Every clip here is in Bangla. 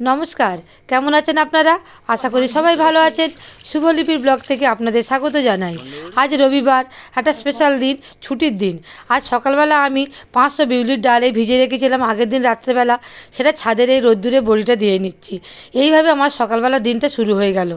নমস্কার, কেমন আছেন আপনারা? আশা করি সবাই ভালো আছেন। শুভলিপির ব্লগ থেকে আপনাদের স্বাগত জানাই। আজ রবিবার, একটা স্পেশাল দিন, ছুটির দিন। আজ সকালবেলা আমি পাঁচশো বিউলির ডালে ভিজে রেখেছিলাম আগের দিন রাত্রেবেলা। সেটা ছাদের এই রোদ্দুরে বড়িটা দিয়ে নিচ্ছি। এইভাবে আমার সকালবেলা দিনটা শুরু হয়ে গেল।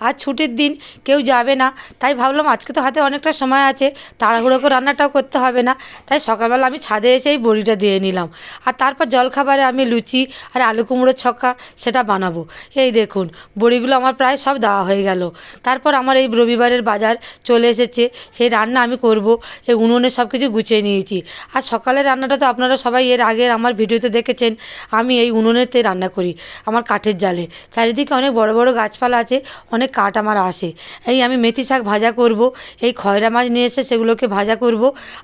আজ ছুটির দিন, কেউ যাবে না। তাই ভাবলাম আজকে তো হাতে অনেকটা সময় আছে, তাড়াহুড়ো করে রান্নাটাও করতে হবে না। তাই সকালবেলা আমি ছাদে এসে এই বড়িটা দিয়ে নিলাম। আর তারপর জলখাবারে আমি লুচি আর আলু কুমড়ো ছক্কা সেটা বানাবো। এই দেখুন, বড়িগুলো আমার প্রায় সব দেওয়া হয়ে গেল। তারপর আমার এই রবিবারের বাজার চলে এসেছে। সেই রান্না আমি করব। এই উনুনে সব কিছু গুছিয়ে নিয়েছি। আর সকালের রান্নাটা তো আপনারা সবাই এর আগের আমার ভিডিওতে দেখেছেন। আমি এই উনুনেতে রান্না করি, আমার কাঠের জালে। চারিদিকে অনেক বড় বড় গাছপালা আছে, অনেক কাঠ আমার আসে। এই আমি মেথি শাক ভাজা করব, এই খয়রা মাছ নিয়ে এসে সেগুলোকে ভাজা করব,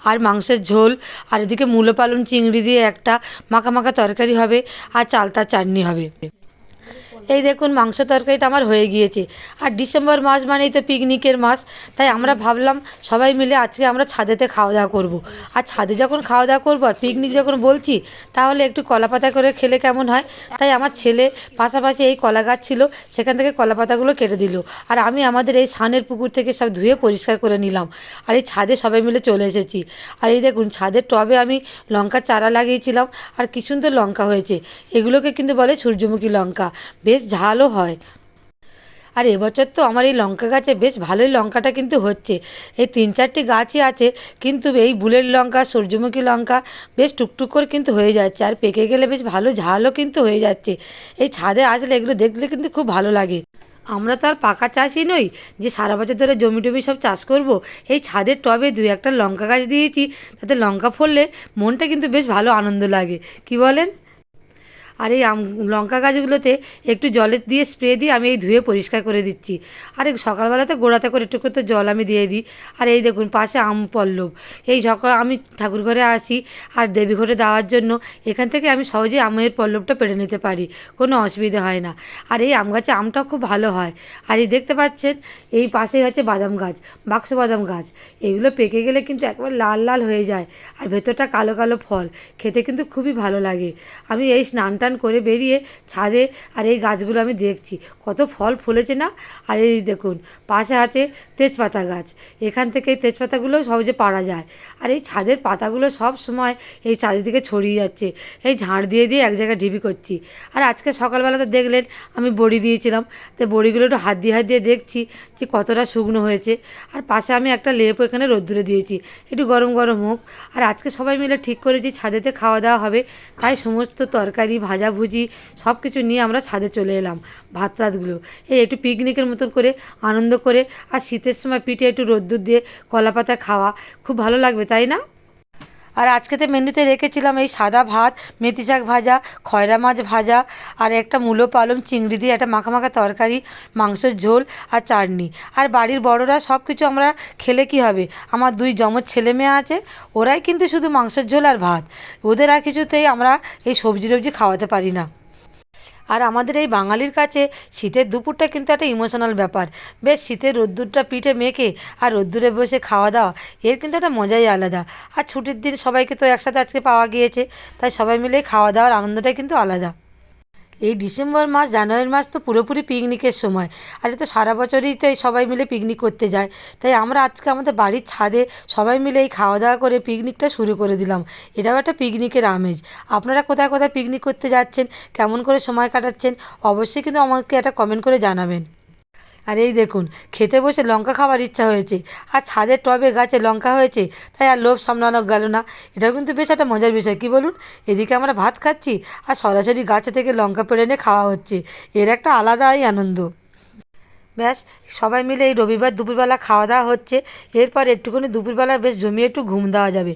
আর মাংসের ঝোল, আর এদিকে মূলো পালন চিংড়ি দিয়ে একটা মাখা মাখা তরকারি হবে, আর চালতার চাটনি হবে। এই দেখুন মাংস তরকারিটা আমার হয়ে গিয়েছে। আর ডিসেম্বর মাস মানেই তো পিকনিকের মাস, তাই আমরা ভাবলাম সবাই মিলে আজকে আমরা ছাদেতে খাওয়া দাওয়া করব। আর ছাদে যখন খাওয়া দাওয়া করব আর পিকনিক যখন বলছি, তাহলে একটু কলা পাতা করে খেলে কেমন হয়? তাই আমার ছেলে পাশাপাশি এই কলা গাছ ছিল, সেখান থেকে কলা পাতাগুলো কেটে দিল। আর আমি আমাদের এই সানের পুকুর থেকে সব ধুয়ে পরিষ্কার করে নিলাম। আর এই ছাদে সবাই মিলে চলে এসেছি। আর এই দেখুন, ছাদের টবে আমি লঙ্কার চারা লাগিয়েছিলাম। আর কি সুন্দর লঙ্কা হয়েছে। এগুলোকে কিন্তু বলে সূর্যমুখী লঙ্কা। বেশ ঝালও হয়। আর এবছর তো আমার এই লঙ্কা গাছে বেশ ভালোই লঙ্কাটা কিন্তু হচ্ছে। এই তিন চারটি গাছই আছে, কিন্তু এই বুলেট লঙ্কা, সূর্যমুখী লঙ্কা বেশ টুকটুক করে কিন্তু হয়ে যাচ্ছে আর পেকে গেলে বেশ ভালো ঝালও কিন্তু হয়ে যাচ্ছে। এই ছাদে আসলে এগুলো দেখলে কিন্তু খুব ভালো লাগে। আমরা তো আর পাকা চাষই নই, যে সারা বছর ধরে জমি টমি সব চাষ করব, এই ছাদের টবে দুই একটা লঙ্কা গাছ দিয়েছি, তাতে লঙ্কা ফললে মনটা কিন্তু বেশ ভালো আনন্দ লাগে। কি বলেন? আর এই আম, লঙ্কা গাছগুলোতে একটু জলে দিয়ে স্প্রে দিয়ে আমি এই ধুয়ে পরিষ্কার করে দিচ্ছি। আর এই সকালবেলাতে গোড়াতে করে একটু করে তো জল আমি দিয়ে দিই। আর এই দেখুন, পাশে আম পল্লব। এই সকাল, আমি ঠাকুর ঘরে আসি আর দেবী ঘরে দেওয়ার জন্য এখান থেকে আমি সহজেই আমের পল্লবটা পেড়ে নিতে পারি। কোনো অসুবিধা হয় না। আর এই আম গাছে আমটাও খুব ভালো হয়। আর এই দেখতে পাচ্ছেন, এই পাশেই হচ্ছে বাদাম গাছ, বাক্স বাদাম গাছ। এগুলো পেকে গেলে কিন্তু একবার লাল লাল হয়ে যায়। আর ভেতরটা কালো কালো ফল। খেতে কিন্তু খুবই ভালো লাগে। আমি এই স্নান টান করে বেরিয়ে ছাদে আর এই গাছগুলো আমি দেখছি। কত ফল ফলেছে না? আর এই দেখুন, পাশে আছে তেজপাতা গাছ। এখান থেকে এই তেজপাতাগুলো সহজে পাড়া যায়। আর এই ছাদের পাতাগুলো সব সময় এই চারিদিকে ছড়িয়ে যাচ্ছে। এই ঝাড় দিয়ে দিয়ে এক জায়গায় ঢিবি করছি। আর আজকে সকালবেলা তো দেখলেন, আমি বড়ি দিয়েছিলাম। তো বড়িগুলো একটু হাত দিয়ে হাত দিয়ে দেখছি যে কতটা শুকনো হয়েছে। আর পাশে আমি একটা লেপ এখানে রোদ্দুরে দিয়েছি। একটু গরম গরম হোক। আর আজকে সবাই মিলে ঠিক করেছি, ছাদেতে খাওয়া দাওয়া হবে। তাই সমস্ত তরকারি ভাজাভুজি সব কিছু নিয়ে আমরা ছাদে চলে এলাম ভাত রাতগুলো এই একটু পিকনিকের মতন করে আনন্দ করে আর শীতের সময় পিঠে একটু রোদ্দুর দিয়ে কলা পাতা খাওয়া খুব ভালো লাগবে, তাই না? আর আজকেতে মেনুতে রেখেছিলাম এই সাদা ভাত, মেথি শাক ভাজা, খয়রা মাছ ভাজা, আর একটা মূলো পালং চিংড়ি দিয়ে একটা মাখা মাখা তরকারি, মাংসের ঝোল আর চাটনি। আর বাড়ির বড়রা সব কিছু আমরা খেলে কি হবে? আমার দুই জমজ ছেলে মেয়ে আছে, ওরাই কিন্তু শুধু মাংসের ঝোল আর ভাত। ওদের আর কিছুতেই আমরা এই সবজি টবজি খাওয়াতে পারি না। আর আমাদের এই বাঙালির কাছে শীতের দুপুরটা কিন্তু একটা ইমোশনাল ব্যাপার। বেশ, শীতের রোদ্দুরটা পিঠে মেখে আর রোদ্দুরে বসে খাওয়া দাওয়া, এর কিন্তু একটা মজাই আলাদা। আর ছুটির দিন সবাইকে তো একসাথে আজকে পাওয়া গিয়েছে, তাই সবাই মিলে খাওয়া দাওয়ার আনন্দটাই কিন্তু আলাদা। এই ডিসেম্বর মাস জানুয়ারি মাস তো পুরোপুরি পিকনিকের সময়। আর তো সারা বছরই তো সবাই মিলে পিকনিক করতে যায়। তাই আমরা আজকে আমাদের বাড়ির ছাদে সবাই মিলে এই খাওয়া দাওয়া করে পিকনিকটা শুরু করে দিলাম। এটাও একটা পিকনিকের আমেজ। আপনারা কোথায় কোথায় পিকনিক করতে যাচ্ছেন? কেমন করে সময় কাটাচ্ছেন? অবশ্যই কিন্তু আমাকে একটা কমেন্ট করে জানাবেন। আর এই দেখুন, খেতে বসে লঙ্কা খাবার ইচ্ছা হয়েছে। আর ছাদের টবে গাছে লঙ্কা হয়েছে, তাই আর লোভ সামলানো গেল না। এটাও কিন্তু বেশ একটা মজার বিষয়, কী বলুন? এদিকে আমরা ভাত খাচ্ছি, আর সরাসরি গাছে থেকে লঙ্কা পেড়ে এনে খাওয়া হচ্ছে। এর একটা আলাদাই আনন্দ। ব্যাস, সবাই মিলে এই রবিবার দুপুরবেলা খাওয়া দাওয়া হচ্ছে। এরপর একটুখানি দুপুরবেলা বেশ জমিয়ে একটু ঘুম দেওয়া যাবে।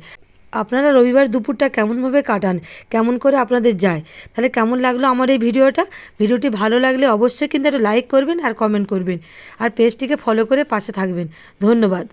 আপনারা রবিবার দুপুরটা কেমনভাবে কাটান? কেমন করে আপনাদের যায়? তাহলে কেমন লাগল আমার এই ভিডিওটা? ভিডিওটি ভালো লাগলে অবশ্যই কিন্তু একটু লাইক করবেন আর কমেন্ট করবেন। আর পেজটিকে ফলো করে পাশে থাকবেন। ধন্যবাদ।